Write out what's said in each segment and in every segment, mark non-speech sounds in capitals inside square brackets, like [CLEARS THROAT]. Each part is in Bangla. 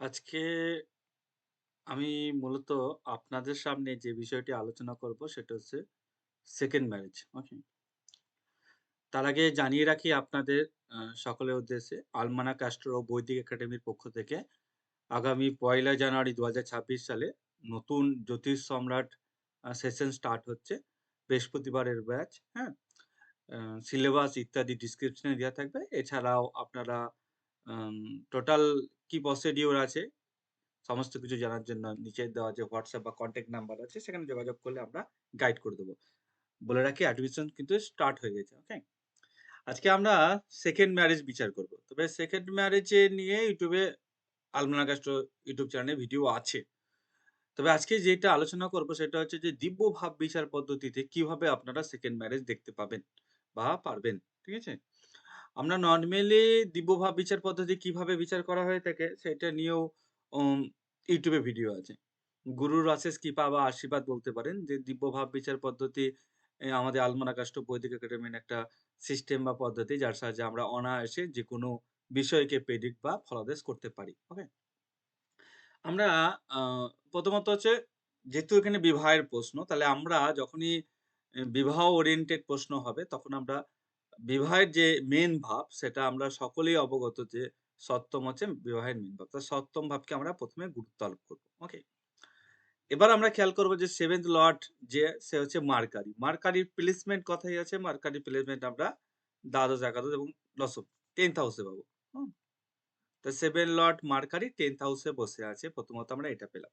আজকে আমি মূলত আপনাদের সামনে যে বিষয়টি আলোচনা করব সেটা হচ্ছে সেকেন্ড ম্যারেজ। ওকে? তার আগে জানিয়ে রাখি আপনাদের সকলের উদ্দেশ্যে আলমানা অ্যাস্ট্রো ও বৈদিক একাডেমির পক্ষ থেকে আগামী পয়লা জানুয়ারি ২০২৬ সালে নতুন জ্যোতিষ সম্রাট সেশন স্টার্ট হচ্ছে। বৃহস্পতিবারের ব্যাচ, হ্যাঁ? সিলেবাস ইত্যাদি ডেসক্রিপশনে দেওয়া থাকবে। এছাড়াও আপনারা টোটাল কি প্রসিডিউর আছে সমস্ত কিছু জানার জন্য নিচে দেওয়া যে হোয়াটসঅ্যাপ বা কনট্যাক্ট নাম্বার আছে, সেখানে যোগাযোগ করলে আমরা গাইড করে দেবো বলে রাখি অ্যাডমিশন কিন্তু স্টার্ট হয়ে গেছে। ওকে? আজকে আমরা সেকেন্ড ম্যারেজ বিচার করব। তবে সেকেন্ড ম্যারেজ নিয়ে ইউটিউবে এ আলমানাক অ্যাস্ট্রো ইউটিউব চ্যানেলে ভিডিও আছে। তবে আজকে যেটা আলোচনা করব, সেটা হচ্ছে যে দিব্য ভাব বিচার পদ্ধতিতে কীভাবে আপনারা সেকেন্ড ম্যারেজ দেখতে পাবেন বা পারবেন। ঠিক আছে? আমরা নর্মালি দিব্য ভাব বিচার পদ্ধতি কীভাবে বিচার করা হয়ে থাকে সেটা নিয়েও ইউটিউবে ভিডিও আছে। গুরুর অশেষ কৃপা বা আশীর্বাদ বলতে পারেন যে দিব্য ভাব বিচার পদ্ধতি আমাদের আলমানাক অ্যাস্ট্রো বৈদিক একাডেমির একটা সিস্টেম বা পদ্ধতি যার সাহায্যে আমরা অনায়াসে যে কোনো বিষয়কে প্রেডিক্ট বা ফলাদেশ করতে পারি। ওকে? আমরা প্রথমত হচ্ছে যেহেতু এখানে বিবাহের প্রশ্ন, তাহলে আমরা যখনই বিবাহ ওরিয়েন্টেড প্রশ্ন হবে তখন আমরা বিবাহের যে মেন ভাব সেটা আমরা সকলেই অবগত যে সপ্তম হচ্ছে বিবাহের মেইন ভাব। তা সপ্তম ভাবকে আমরা প্রথমে গুরুত্ব আরোপ করব। ওকে? এবার আমরা খেয়াল করব যে 7th লর্ড যে সে হচ্ছে মার্কারি। মার্কারির প্লেসমেন্ট কথাই আছে। মার্কারির প্লেসমেন্ট আমরা দ্বাদশ, একাদশ এবং দশম 10th হাউসে পাবো। তো 7 লর্ড মার্কারি 10th হাউসে বসে আছে। প্রথমত আমরা এটা পেলাম।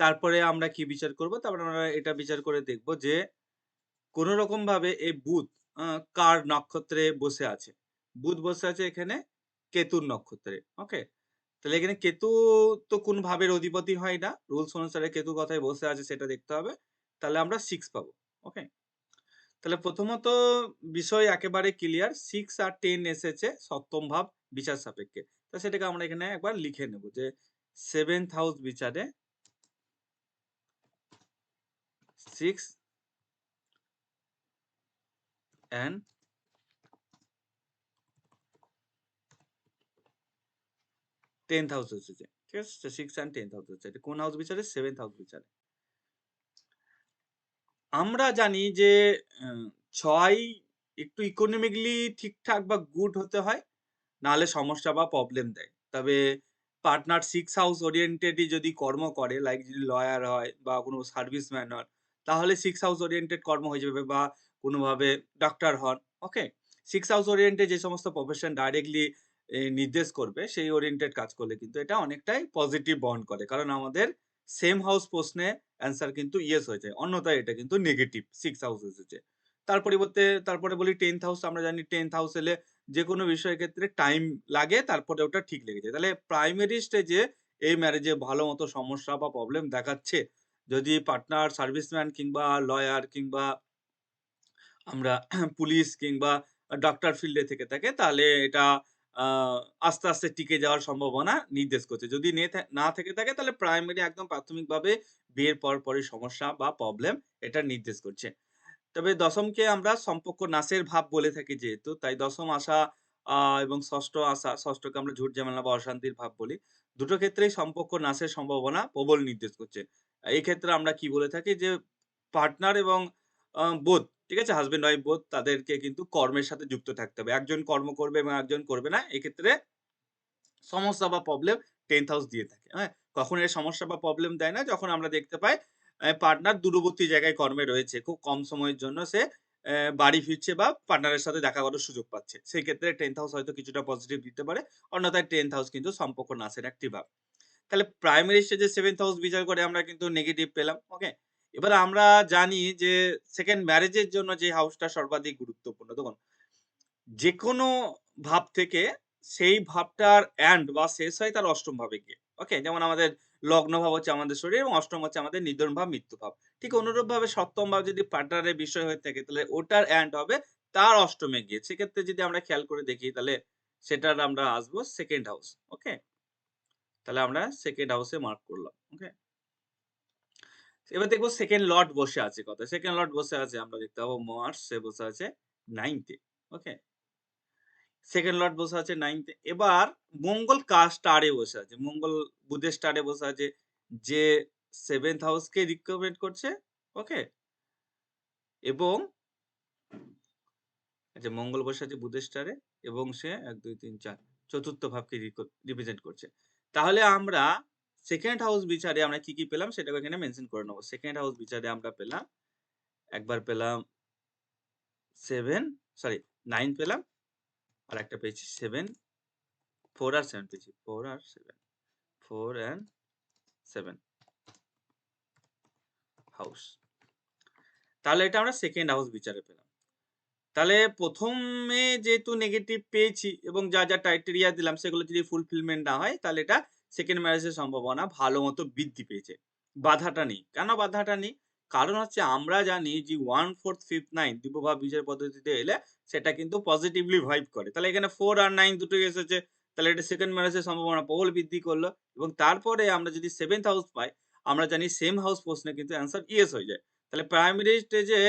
তারপরে আমরা কি বিচার করব? তারপরে আমরা এটা বিচার করে দেখব যে কোন রকমভাবে এই বুধ আ কার নক্ষত্রে বসে আছে। বুধ বসে আছে এখানে, কেতুর নক্ষত্রে। ওকে? তাহলে এখানে কেতু তো কোন ভাবের অধিপতি হয় না। রুলস অনুসারে কেতু কথায় বসে আছে সেটা দেখতে হবে। তাহলে আমরা সিক্স পাবো। ওকে? তাহলে প্রথমত বিষয় একেবারে ক্লিয়ার সিক্স আর টেন এসেছে সপ্তম ভাব বিচার সাপেক্ষে। তো সেটাকে আমরা এখানে একবার লিখে নেব যে 7th হাউস বিচারে 6 and 10th হাউস এসেছে। ঠিক আছে? 6 and 10th হাউস এসেছে। এটা কোন হাউস বিচারে? 7th হাউস বিচারে। আমরা জানি যে ৬ একটু ইকোনমিক্যালি ঠিকঠাক বা গুড হতে হয়। নাহলে সমস্যা বা প্রবলেম দেয়। তবে পার্টনার 6 হাউস ওরিয়েন্টেডই যদি কর্ম করে লাইক যদি লয়ার হয় বা কোন সার্ভিসম্যান হন, তাহলে 6 হাউস ওরিয়েন্টেড কর্ম হয়ে যাবে বা কোনভাবে ডক্টর হন। ওকে? সিক্স হাউস ওরিয়েন্টে যে সমস্ত প্রফেশন ডাইরেক্টলি নির্দেশ করবে, সেই ওরিয়েন্টেড কাজ করলে কিন্তু এটা অনেকটাই পজিটিভ বন্ড করে। কারণ আমাদের সেম হাউস প্রশ্নে অ্যান্সার কিন্তু ইয়েস হয়ে যায়। অন্যথায় এটা কিন্তু নেগেটিভ সিক্স হাউস এসেছে। তার পরিবর্তে, তারপরে বলি 10th হাউস আমরা জানি 10th হাউস এলে যে কোনো বিষয়ের ক্ষেত্রে টাইম লাগে, তারপরে ওটা ঠিক লেগে যায়। তাহলে প্রাইমারি স্টেজে এই ম্যারেজে ভালো মতো সমস্যা বা প্রবলেম দেখাচ্ছে। যদি পার্টনার সার্ভিসম্যান কিংবা লয়ার কিংবা আমরা [CLEARS THROAT] পুলিশ কিংবা ডক্টর ফিল্ডে থেকে থাকে তাহলে এটা আস্তে, আস্তে টিকে যাওয়ার সম্ভাবনা নির্দেশ করছে। যদি নে থেকে থাকে তাহলে প্রাইমারি একদম প্রাথমিকভাবে বিয়ের পরপরই সমস্যা বা প্রবলেম এটা নির্দেশ করছে। তবে দশমকে আমরা সম্পর্ক নাশের ভাব বলে থাকি যেহেতু, তাই দশম আসা আ এবং ষষ্ঠ আসা, ষষ্ঠকে আমরা ঝুট ঝামেলা বা অশান্তির ভাব বলি। দুটো ক্ষেত্রেই সম্পর্ক নাশের সম্ভাবনা প্রবল নির্দেশ করছে। এই ক্ষেত্রে আমরা কি বলে থাকি যে পার্টনার এবং বোথ, ঠিক আছে? হাসব্যান্ড ওয়াইফ বোধ তাদেরকে কিন্তু কর্মের সাথে যুক্ত থাকতে হবে। একজন কর্ম করবে এবং একজন করবে না। এক্ষেত্রে সমস্যা বা প্রবলেম 10th হাউস দিয়ে থাকে। হ্যাঁ? কখন এর সমস্যা বা প্রবলেম দেয় না? যখন আমরা দেখতে পাই পার্টনার দূরবর্তী জায়গায় কর্মে রয়েছে। খুব কম সময়ের জন্য সে বাড়ি ফিরছে বা পার্টনারের সাথে দেখা করার সুযোগ পাচ্ছে। সেই ক্ষেত্রে 10th হাউস হয়তো কিছুটা পজিটিভ দিতে পারে। অন্যথায় 10th হাউস কিন্তু সম্পর্ক নাশের একটি ভাব। তাহলে প্রাইমারি স্টেজে 7th হাউস বিচার করে আমরা কিন্তু নেগেটিভ পেলাম। ওকে? এবার আমরা জানি যে সেকেন্ড ম্যারেজের জন্য যে হাউসটা সর্বাধিক গুরুত্বপূর্ণ। দেখুন, যে কোনো ভাব থেকে সেই ভাবটার এন্ড বা শেষ হয় তার অষ্টম ভাবে গিয়ে। ওকে? যেমন আমাদের লগ্ন ভাব হচ্ছে আমাদের শরীর এবং অষ্টম হচ্ছে আমাদের নিধন ভাব, মৃত্যু ভাব। ঠিক অনুরূপভাবে সপ্তম ভাব যদি পার্টনারের বিষয় হয়ে থাকে তাহলে ওটার এন্ড হবে তার অষ্টমে গিয়ে। সেক্ষেত্রে যদি আমরা খেয়াল করে দেখি তাহলে সেটার আমরা আসব সেকেন্ড হাউস। ওকে? তাহলে আমরা সেকেন্ড হাউসে মার্ক করলাম। ওকে? এবার দেখব সেকেন্ড লট বসে আছে কোথায়? 2nd লর্ড বসে আছে আমরা দেখতে পাবো মার্স সে বসে আছে 9th এ। ওকে? সেকেন্ড লট বসে আছে 9th এ। এবার মঙ্গল কার স্টারে বসে আছে। মঙ্গল বুধের স্টারে বসে আছে। যে 7th হাউসকে রিপ্রেজেন্ট করছে। ওকে? এবং আচ্ছা মঙ্গল বসে আছে বুধের স্টারে এবং সে ১, ২, ৩, ৪ চতুর্থ ভাবকে রিপ্রেজেন্ট করছে। তাহলে আমরা সেকেন্ড হাউস বিচারে আমরা কি, কি পেলাম সেটাকে এখানে মেনশন করে নেব। সেকেন্ড হাউস বিচারে আমরা পেলাম, একবার পেলাম সেভেন সরি নাইন পেলাম। আর একটা পেয়েছি 7 4 আর 7 পেয়েছি। ফোর আর 7 4 অ্যান্ড সেভেন হাউস। তাহলে এটা আমরা সেকেন্ড হাউস বিচারে পেলাম। তাহলে প্রথমে যেহেতু নেগেটিভ পেয়েছি এবং যা, যা ক্রাইটেরিয়া দিলাম সেগুলো যদি ফুলফিলমেন্ট না হয় তাহলে এটা সেকেন্ড ম্যারেজের সম্ভাবনা ভালো মতো বৃদ্ধি পেয়েছে। বাধাটা নেই। কেন বাধাটা নেই? কারণ হচ্ছে আমরা জানি যে 1, 4, 5, 9 দ্বিপভাব বিচার পদ্ধতিতে এলে সেটা কিন্তু পজিটিভলি ভাইব করে। তাহলে এখানে ফোর আর নাইন দুটোই এসেছে। তাহলে এটা সেকেন্ড ম্যারেজের সম্ভাবনা প্রবল বৃদ্ধি করল এবং তারপরে আমরা যদি 7th হাউস পাই, আমরা জানি সেম হাউস প্রশ্নে কিন্তু অ্যান্সার ইয়েস হয়ে যায়। তাহলে প্রাইমারি স্টেজে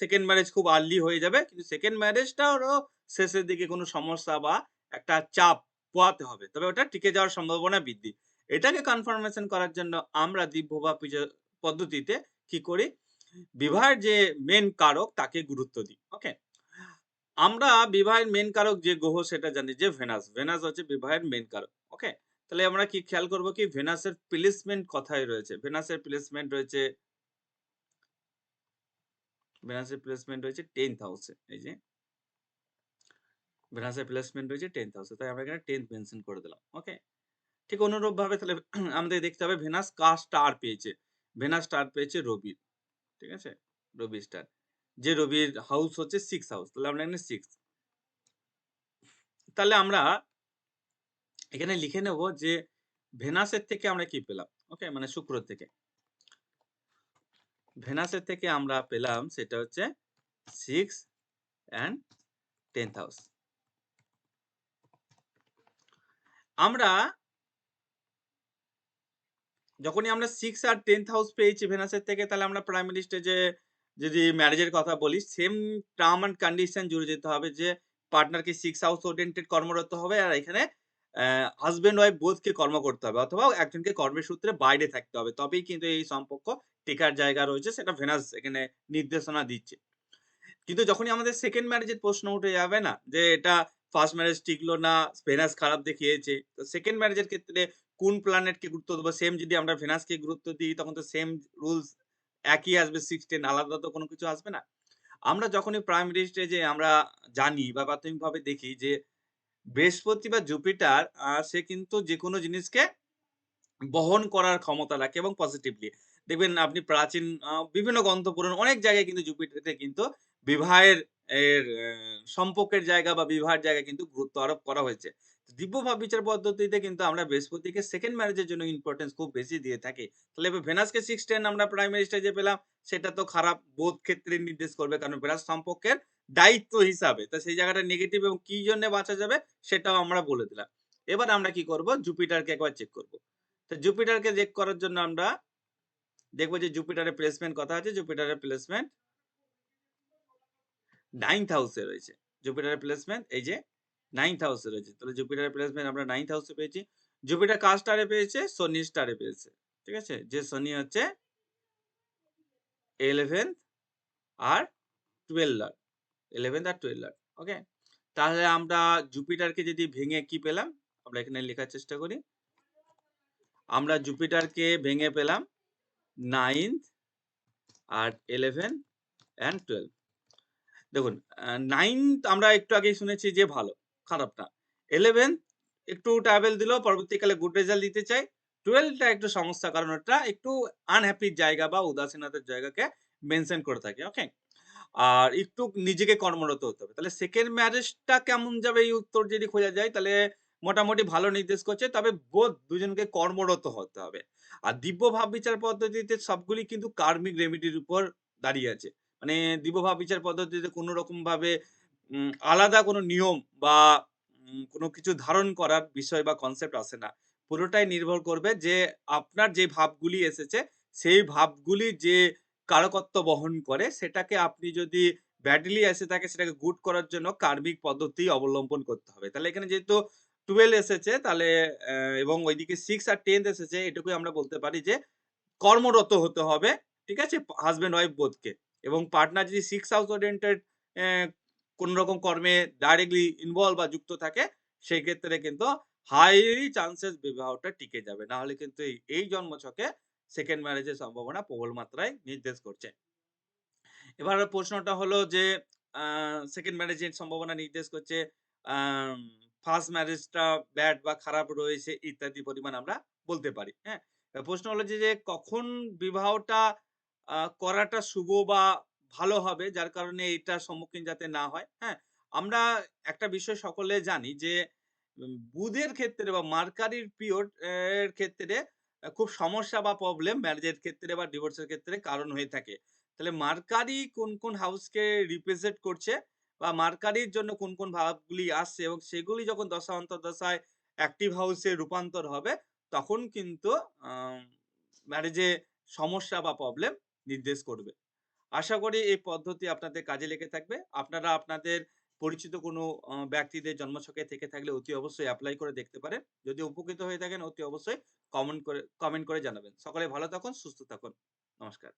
সেকেন্ড ম্যারেজ খুব আর্লি হয়ে যাবে। কিন্তু সেকেন্ড ম্যারেজটারও শেষের দিকে কোনো সমস্যা বা একটা চাপ পোহাতে হবে। তবে ওটা টিকে যাওয়ার সম্ভাবনা বৃদ্ধি। এটাকে কনফার্মেশন করার জন্য আমরা বিচার পদ্ধতিতে কি করি? বিবাহের যে মেইন কারক তাকে গুরুত্ব দিই। ওকে? আমরা বিবাহের মেইন কারক যে গ্রহ সেটা জানি যে ভেনাস। ভেনাস হচ্ছে বিবাহের মেন কারক। ওকে? তাহলে আমরা কি খেয়াল করব কি ভেনাসের প্লেসমেন্ট কোথায় রয়েছে? ভেনাসের প্লেসমেন্ট রয়েছে, ভেনাসের প্লেসমেন্ট রয়েছে 10th হাউসে। এই যে ভেনাসের প্লেসমেন্ট রয়েছে 10th হাউসে। তাই আমরা এখানে 10th মেনশন করে দিলাম। ওকে? ঠিক অনুরূপভাবে তাহলে [CLEARS THROAT] আমাদের দেখতে হবে ভেনাস কার স্টার পেয়েছে। ভেনাস স্টার পেয়েছে রবির। ঠিক আছে? রবি স্টার। যে রবির হাউস হচ্ছে 6 হাউস। তাহলে আমরা এখানে 6 তাহলে আমরা এখানে লিখে নেব যে ভেনাসের থেকে আমরা কি পেলাম? ওকে? মানে শুক্র থেকে। ভেনাসের থেকে আমরা পেলাম, সেটা হচ্ছে 6 অ্যান্ড 10th হাউস। আমরা যখনই আমরা 6 আর 10th হাউস পেয়েছি ভেনাসের থেকে, তাহলে আমরা প্রাইমারি স্টেজে যদি ম্যারেজের কথা বলি সেম টার্ম অ্যান্ড কন্ডিশন জুড়ে যেতে হবে যে পার্টনারকে 6 হাউস ওরিয়েন্টেড কর্মরত হবে আর এখানে অ্যা হাসব্যান্ড ওয়াইফ বোধকে কর্ম করতে হবে অথবা একজনকে কর্মের সূত্রে বাইরে থাকতে হবে। তবেই কিন্তু এই সম্পর্ক টেকার জায়গা রয়েছে, সেটা ভেনাস এখানে নির্দেশনা দিচ্ছে। কিন্তু যখনই আমাদের সেকেন্ড ম্যারেজের প্রশ্ন উঠে যাবে না, যে এটা ফার্স্ট ম্যারেজ টিকলো না, ভেনাস খারাপ দেখিয়েছে। তো সেকেন্ড ম্যারেজের ক্ষেত্রে কোন প্ল্যানেটকে গুরুত্ব দেবো? সেম যদি আমরা ভেনাসকে গুরুত্ব দিই তখন তো সেম রুলস একই আসবে 6, 10 আলাদা তো কোনো কিছু আসবে না। আমরা যখনই প্রাইমারি স্টেজে আমরা জানি বা প্রাথমিকভাবে দেখি যে বৃহস্পতি বা জুপিটার সে কিন্তু যে কোনো জিনিসকে বহন করার ক্ষমতা রাখে এবং পজিটিভলি। দেখবেন আপনি প্রাচীন বিভিন্ন গ্রন্থ পুরাণ অনেক জায়গায় কিন্তু জুপিটারকে কিন্তু বিবাহের এর সম্পর্কের জায়গা বা বিবাহের জায়গায় কিন্তু গুরুত্ব আরোপ করা হয়েছে। দিব্যভাব বিচার পদ্ধতিতে কিন্তু আমরা বৃহস্পতিকে সেকেন্ড ম্যারেজের জন্য ইম্পোর্টেন্স খুব বেশি দিয়ে থাকি। তাহলে এবার ভেনাসকে 6, 10 আমরা প্রাইমারি স্টেজে পেলাম। সেটা তো খারাপ বোধ ক্ষেত্রে নির্দেশ করবে। কারণ ভেনাস সম্পর্কের দায়িত্ব হিসাবে। তো সেই জায়গাটা নেগেটিভ এবং কি জন্য বাঁচা যাবে সেটাও আমরা বলে দিলাম। এবার আমরা কি করব? জুপিটারকে একবার চেক করব। তো জুপিটারকে চেক করার জন্য আমরা দেখব যে জুপিটারের প্লেসমেন্ট কথা আছে। জুপিটারের প্লেসমেন্ট 9th হাউসে রয়েছে। জুপিটারের প্লেসমেন্ট এই যে 9th হাউসে রয়েছে। তাহলে জুপিটারের প্লেসমেন্ট আমরা 9th হাউসে পেয়েছি। জুপিটার কার স্টারে পেয়েছে? শনির স্টারে পেয়েছে। ঠিক আছে? যে শনি হচ্ছে 11th আর 12 লর্ড। 11th আর 12 লর্ড। ওকে? তাহলে আমরা জুপিটারকে যদি ভেঙে কি পেলাম? আমরা এখানে লেখার চেষ্টা করি। আমরা জুপিটারকে ভেঙে পেলাম 9th আর 11 অ্যান্ড 12 দেখুন 9th আমরা একটু আগেই শুনেছি যে ভালো, খারাপ না। 11th একটু ট্রাভেল দিল পরবর্তীকালে গুড রেজাল্ট দিতে চাই টুয়েলভটা একটু সমস্যা কারণ ওটা একটু আনহ্যাপির জায়গা বা উদাসীনতার জায়গাকে মেনশন করে থাকে। ওকে? আর একটু নিজেকে কর্মরত হতে হবে। তাহলে সেকেন্ড ম্যারেজটা কেমন যাবে এই উত্তর যদি খোঁজা যায় তাহলে মোটামুটি ভালো নির্দেশ করছে। তবে বোথ দুজনকে কর্মরত হতে হবে। আর দিব্য ভাব বিচার পদ্ধতিতে সবগুলি কিন্তু কার্মিক রেমেডির উপর দাঁড়িয়ে আছে। মানে দিব্য ভাব বিচার পদ্ধতিতে কোনো রকমভাবে উম, আলাদা কোনো নিয়ম বা কোনো কিছু ধারণ করার বিষয় বা কনসেপ্ট আসে না। পুরোটাই নির্ভর করবে যে আপনার যে ভাবগুলি এসেছে, সেই ভাবগুলি যে কারকত্ব বহন করে, সেটাকে আপনি যদি ব্যাডলি এসে থাকে সেটাকে গুড করার জন্য কার্মিক পদ্ধতি অবলম্বন করতে হবে। তাহলে এখানে যেহেতু 12 এসেছে, তাহলে এবং ওইদিকে সিক্স আর 10 এসেছে, এটুকুই আমরা বলতে পারি যে কর্মরত হতে হবে। ঠিক আছে? হাজব্যান্ড ওয়াইফ বোথ কে। এবং পার্টনার যদি 6 হাউস ওরিয়েন্টেড কোন রকম কর্মে ডাইরেক্টলি ইনভলভ বা যুক্ত থাকে সেই ক্ষেত্রে কিন্তু হাইলি চান্সেস বিবাহটা টিকে যাবে। না হলে কিন্তু এই, জন্মছকে সেকেন্ড ম্যারেজের সম্ভাবনা প্রবল মাত্রায় নির্দেশ করছে। এবার প্রশ্নটা হলো যে সেকেন্ড ম্যারেজের সম্ভাবনা নির্দেশ করছে ফার্স্ট ম্যারেজটা ব্যাড বা খারাপ রয়েছে ইত্যাদি পরিমাণ আমরা বলতে পারি। হ্যাঁ? প্রশ্ন হলো যে, কখন বিবাহটা করাটা শুভ বা ভালো হবে যার কারণে এইটার সম্মুখীন যাতে না হয়। হ্যাঁ? আমরা একটা বিষয় সকলে জানি যে বুধের ক্ষেত্রে বা মার্কারির পিরিয়ড এর ক্ষেত্রে খুব সমস্যা বা প্রবলেম ম্যারেজের ক্ষেত্রে বা ডিভোর্সের ক্ষেত্রে কারণ হয়ে থাকে। তাহলে মার্কারি কোন, কোন হাউসকে রিপ্রেজেন্ট করছে বা মার্কারির জন্য কোন, কোন ভাবগুলি আসছে এবং সেগুলি যখন দশা অন্তর্দশায় অ্যাক্টিভ হাউসে রূপান্তর হবে তখন কিন্তু ম্যারেজে সমস্যা বা প্রবলেম নির্দেশ করবে। আশা করি এই পদ্ধতি আপনাদের কাজে লেগে থাকবে। আপনারা আপনাদের পরিচিত কোনো ব্যক্তিদের জন্মছকে থেকে থাকলে অতি অবশ্যই অ্যাপ্লাই করে দেখতে পারেন। যদি উপকৃত হয়ে থাকেন অতি অবশ্যই কমেন্ট করে কমেন্ট করে জানাবেন। সকলে ভালো থাকুন, সুস্থ থাকুন। নমস্কার।